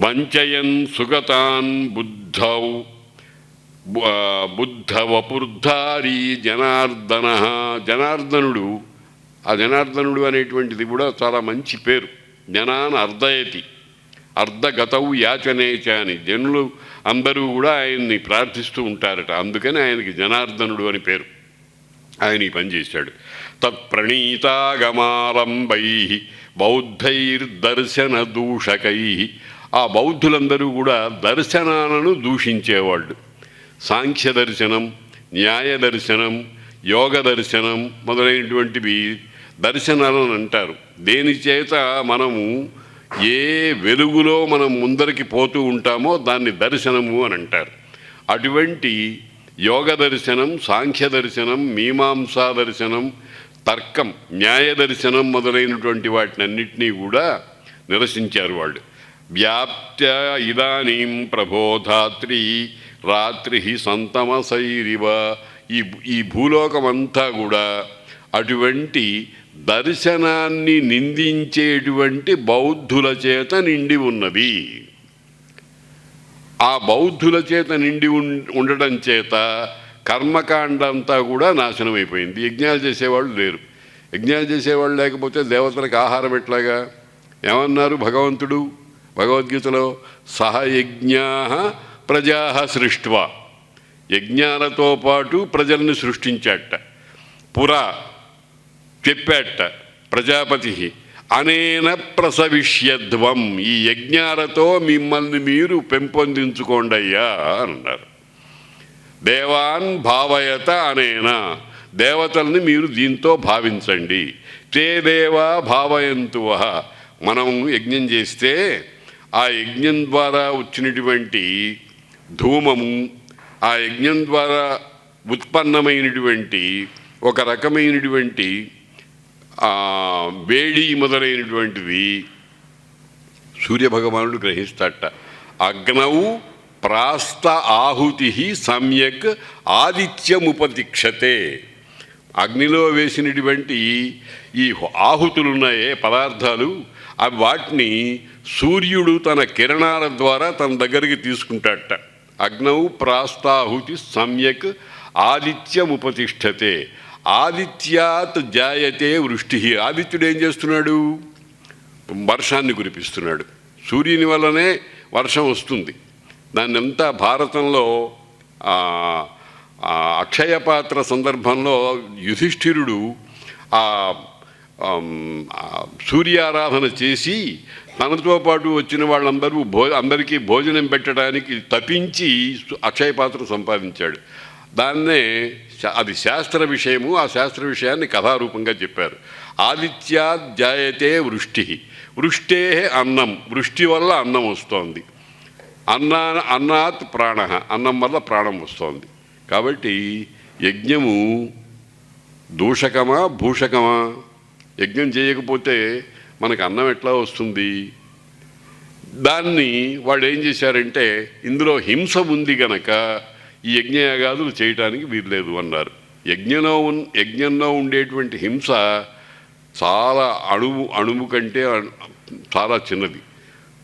వంచయన్ సుగతాన్ బుద్ధౌ బుద్ధవపుర్ధారీ జనార్దన జనార్దనుడు ఆ జనార్దనుడు అనేటువంటిది కూడా చాలా మంచి పేరు. జనాన్ అర్ధయతి అర్ధగతవు యాచనేచ అని. జనులు అందరూ కూడా ఆయన్ని ప్రార్థిస్తూ ఉంటారట. అందుకని ఆయనకి జనార్దనుడు అని పేరు. ఆయన ఈ పనిచేశాడు తత్ప్రణీతాగమాలంబై బౌద్ధైర్దర్శన దూషకై ఆ బౌద్ధులందరూ కూడా దర్శనాలను దూషించేవాళ్ళు. సాంఖ్య దర్శనం న్యాయ దర్శనం యోగ దర్శనం మొదలైనటువంటివి దర్శనాలను అంటారు. దేని చేత మనము ఏ వెలుగులో మనం ముందరికి పోతూ ఉంటామో దాన్ని దర్శనము అని అంటారు. అటువంటి యోగ దర్శనం సాంఖ్య దర్శనం మీమాంసా దర్శనం తర్కం న్యాయ దర్శనం మొదలైనటువంటి వాటినన్నింటినీ కూడా నిరసించారు వాళ్ళు. వ్యాప్త్య ఇదానీం ప్రబోధాత్రి రాత్రి సంతమసైరివ. ఈ ఈ భూలోకమంతా కూడా అటువంటి దర్శనాన్ని నిందించేటువంటి బౌద్ధుల చేత నిండి ఉన్నది. ఆ బౌద్ధుల చేత నిండి ఉం- ఉండడం చేత కర్మకాండ అంతా కూడా నాశనం అయిపోయింది యజ్ఞాలు చేసేవాళ్ళు లేరు. యజ్ఞాలు చేసేవాళ్ళు లేకపోతే దేవతలకు ఆహారం ఎట్లాగా? ఏమన్నారు భగవంతుడు? భగవద్గీతలో సహయజ్ఞా ప్రజా సృష్టివా. యజ్ఞాలతో పాటు ప్రజల్ని సృష్టించాట పురా చెప్పాట ప్రజాపతి. అనేన ప్రసవిష్యధ్వం ఈ యజ్ఞాలతో మిమ్మల్ని మీరు పెంపొందించుకోండి అయ్యా అన్నారు. దేవాన్ భావయత అనేన. దేవతల్ని మీరు దీంతో భావించండి. తే దేవా భావయంతువ. మనం యజ్ఞం చేస్తే ఆ యజ్ఞం ద్వారా వచ్చినటువంటి ధూమము ఆ యజ్ఞం ద్వారా ఉత్పన్నమైనటువంటి ఒక రకమైనటువంటి వేడి మొదలైనటువంటిది సూర్యభగవానుడు గ్రహిస్తాట అగ్నౌ ప్రాస్త ఆహుతి సమ్యక్ ఆదిత్యముపతిక్షతే అగ్నిలో వేసినటువంటి ఈ ఆహుతులున్నాయే పదార్థాలు అవి వాటిని సూర్యుడు తన కిరణాల ద్వారా తన దగ్గరికి తీసుకుంటాడట. అగ్నౌ ప్రాస్తాహుతి సమ్యక్ ఆదిత్యముపతిష్టతే ఆదిత్యాత్ జాయతే వృష్టి. ఆదిత్యుడు ఏం చేస్తున్నాడు? వర్షాన్ని కురిపిస్తున్నాడు. సూర్యుని వల్లనే వర్షం వస్తుంది. దాన్నంతా భారతంలో ఆ, అక్షయ పాత్ర సందర్భంలో యుధిష్ఠిరుడు ఆ సూర్యారాధన చేసి తనతో పాటు వచ్చిన వాళ్ళందరూ భో అందరికీ భోజనం పెట్టడానికి తపించి అక్షయ పాత్ర సంపాదించాడు. దాన్నే శా- అది శాస్త్ర విషయము ఆ శాస్త్ర విషయాన్ని కథారూపంగా చెప్పారు. ఆదిత్యాధ్యాయతే వృష్టి వృష్టే అన్నం వృష్టి వల్ల అన్నం వస్తోంది. అన్నా అన్నాత్ ప్రాణ అన్నం వల్ల ప్రాణం వస్తోంది. కాబట్టి యజ్ఞము దూషకమా భూషకమా? యజ్ఞం చేయకపోతే మనకు అన్నం ఎట్లా వస్తుంది? దాన్ని వాళ్ళు ఏం చేశారంటే ఇందులో హింస ఉంది గనక ఈ యజ్ఞయాగాదులు చేయటానికి వీల్లేదు అన్నారు. యజ్ఞంలో ఉన్ యజ్ఞంలో ఉండేటువంటి హింస చాలా అణువు అణువు కంటే చాలా చిన్నది.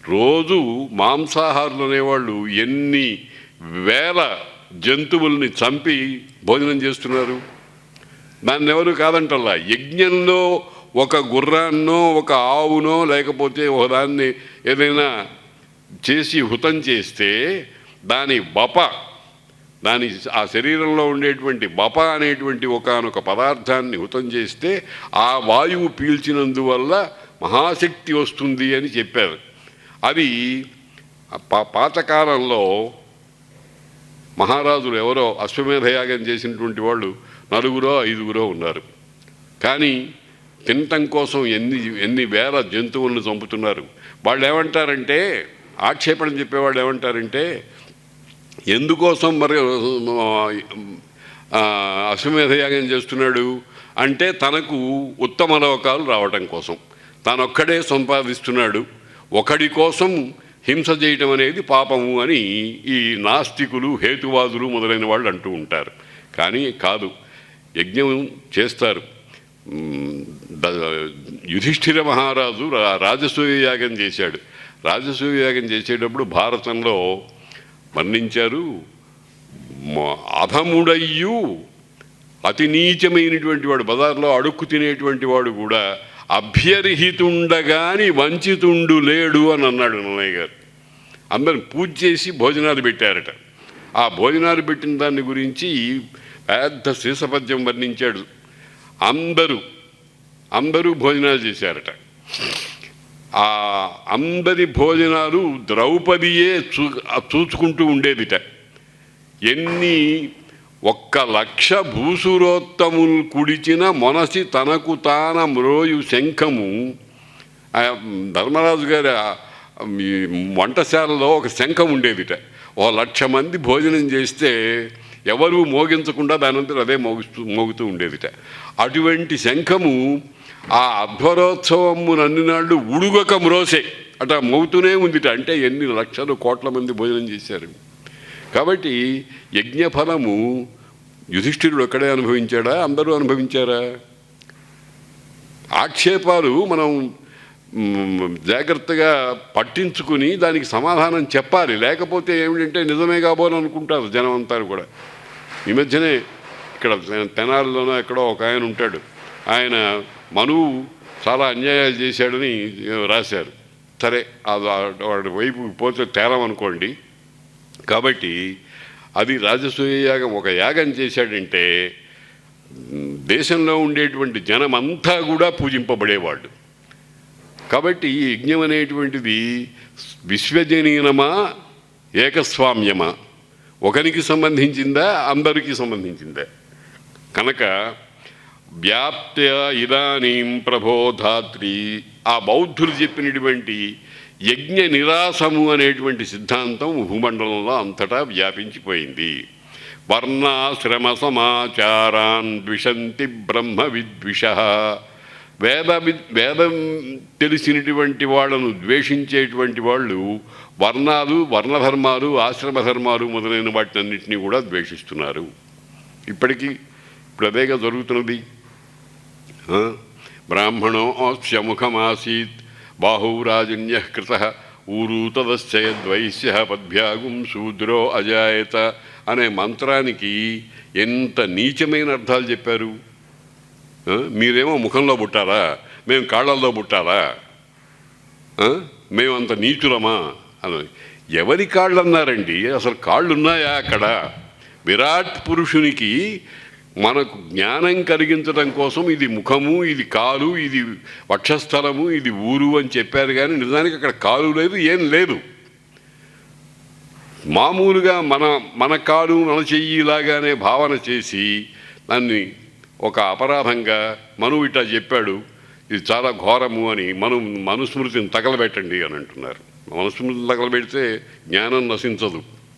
రోజు మాంసాహారులు అనేవాళ్ళు ఎన్ని వేల జంతువుల్ని చంపి భోజనం చేస్తున్నారు. దాన్ని ఎవరు కాదంటల్లా యజ్ఞంలో ఒక గుర్రాన్నో ఒక ఆవునో లేకపోతే ఒక దాన్ని ఏదైనా చేసి హుతం చేస్తే దాని బప దాని ఆ శరీరంలో ఉండేటువంటి బప అనేటువంటి ఒకనొక పదార్థాన్ని హుతం చేస్తే ఆ వాయువు పీల్చినందువల్ల మహాశక్తి వస్తుంది అని చెప్పారు. అది పాతకాలంలో మహారాజులు ఎవరో అశ్వమేధయాగం చేసినటువంటి వాళ్ళు నలుగురో ఐదుగురో ఉన్నారు. కానీ తినటం కోసం ఎన్ని ఎన్ని వేల జంతువులను చంపుతున్నారు. వాళ్ళు ఏమంటారంటే ఆక్షేపణ చెప్పేవాళ్ళు ఏమంటారంటే ఎందుకోసం మరి అశ్వమేధ అశ్వమేధయాగం చేస్తున్నాడు అంటే తనకు ఉత్తమ లోకాలు రావటం కోసం. తానొక్కడే సంపాదిస్తున్నాడు. ఒకడి కోసం హింస చేయటం అనేది పాపము అని ఈ నాస్తికులు హేతువాదులు మొదలైన వాళ్ళు అంటూ ఉంటారు. కానీ కాదు యజ్ఞం చేస్తారు. యుధిష్ఠిర మహారాజు రాజసూయ యాగం చేశాడు. రాజసూయ యాగం చేసేటప్పుడు భారతంలో మరణించారు అధముడయ్యు అతి నీచమైనటువంటి వాడు బజార్లో అడుక్కు తినేటువంటి వాడు కూడా అభ్యర్హితుండగాని వంచితుండు లేడు అని అన్నాడు నన్నయ్య గారు. అందరిని పూజ చేసి భోజనాలు పెట్టారట. ఆ భోజనాలు పెట్టిన దాన్ని గురించి పెద్ద శీసపద్యం వర్ణించాడు. అందరూ అందరూ భోజనాలు చేశారట. ఆ అందరి భోజనాలు ద్రౌపదియే చూ చూసుకుంటూ ఉండేదిట. ఎన్ని ఒక్క లక్ష భూసురోత్తములు కుడిచిన మనసి తనకు తాన మ్రోయు శంఖము. ధర్మరాజు గారి ఈ వంటశాలలో ఒక శంఖం ఉండేదిట. ఓ లక్ష మంది భోజనం చేస్తే ఎవరు మోగించకుండా దానంతరం అదే మోగిస్తూ మోగుతూ ఉండేదిట. అటువంటి శంఖము ఆ అధ్వరోత్సవము నన్నినాళ్ళు ఉడుగక మ్రోసే. అట మోగుతూనే ఉందిట. అంటే ఎన్ని లక్షలు కోట్ల మంది భోజనం చేశారు. కాబట్టి యజ్ఞఫలము యుధిష్ఠిరుడు ఒక్కడే అనుభవించాడా? అందరూ అనుభవించారా? ఆక్షేపాలు మనం జాగ్రత్తగా పట్టించుకుని దానికి సమాధానం చెప్పాలి. లేకపోతే ఏమిటంటే నిజమే కాబోలు అనుకుంటారు జనం అంతా కూడా. ఈ మధ్యనే ఇక్కడ తెనాలిలోనో ఎక్కడో ఒక ఆయన ఉంటాడు. ఆయన మనువు చాలా అన్యాయాలు చేశాడని రాశారు. సరే అది వాడి వైపు పోతే తేలమనుకోండి. కాబట్టి అది రాజసూయ యాగం ఒక యాగం చేశాడంటే దేశంలో ఉండేటువంటి జనమంతా కూడా పూజింపబడేవాళ్ళు. కాబట్టి ఈ యజ్ఞం అనేటువంటిది విశ్వజనీనమా ఏకస్వామ్యమా? ఒకరికి సంబంధించిందా అందరికీ సంబంధించిందా? కనుక వ్యాప్త ఇదానీం ప్రబోధాత్రి ఆ బౌద్ధులు చెప్పినటువంటి యజ్ఞ నిరాసము అనేటువంటి సిద్ధాంతం భూమండలంలో అంతటా వ్యాపించిపోయింది. వర్ణాశ్రమ సమాచారాన్ ద్విషంతి బ్రహ్మ విద్విష. వేద వేదం తెలిసినటువంటి వాళ్ళను ద్వేషించేటువంటి వాళ్ళు వర్ణాలు వర్ణధర్మాలు ఆశ్రమ ధర్మాలు మొదలైన వాటినన్నింటినీ కూడా ద్వేషిస్తున్నారు. ఇప్పటికీ ఇప్పుడు అదేగా జరుగుతున్నది. ఆ? బాహూరాజన్య బాహురాజన్య కృత ఊరు తదశ్చయద్వైశ్య పద్భ్యాగుం శూద్రో అజాయత అనే మంత్రానికి ఎంత నీచమైన అర్థాలు చెప్పారు? మీరేమో ముఖంలో పుట్టారా? మేము కాళ్ళల్లో పుట్టారా? మేమంత మేము అంత నీచులమా? అని. ఎవరి కాళ్ళు అన్నారండి అసలు కాళ్ళు ఉన్నాయా అక్కడ? విరాట్ పురుషునికి మనకు జ్ఞానం కలిగించడం కోసం ఇది ముఖము ఇది కాలు ఇది వక్షస్థలము ఇది ఊరు అని చెప్పారు కానీ నిజానికి అక్కడ కాలు లేదు ఏం లేదు. మామూలుగా మన మన కాలు మన చెయ్యిలాగానే భావన చేసి దాన్ని ఒక అపరాధంగా మనువు ఇట్లా చెప్పాడు ఇది చాలా ఘోరము అని మను మనుస్మృతిని తగలబెట్టండి అని అంటున్నారు. మనుస్మృతిని తగలబెడితే జ్ఞానం నశించదు.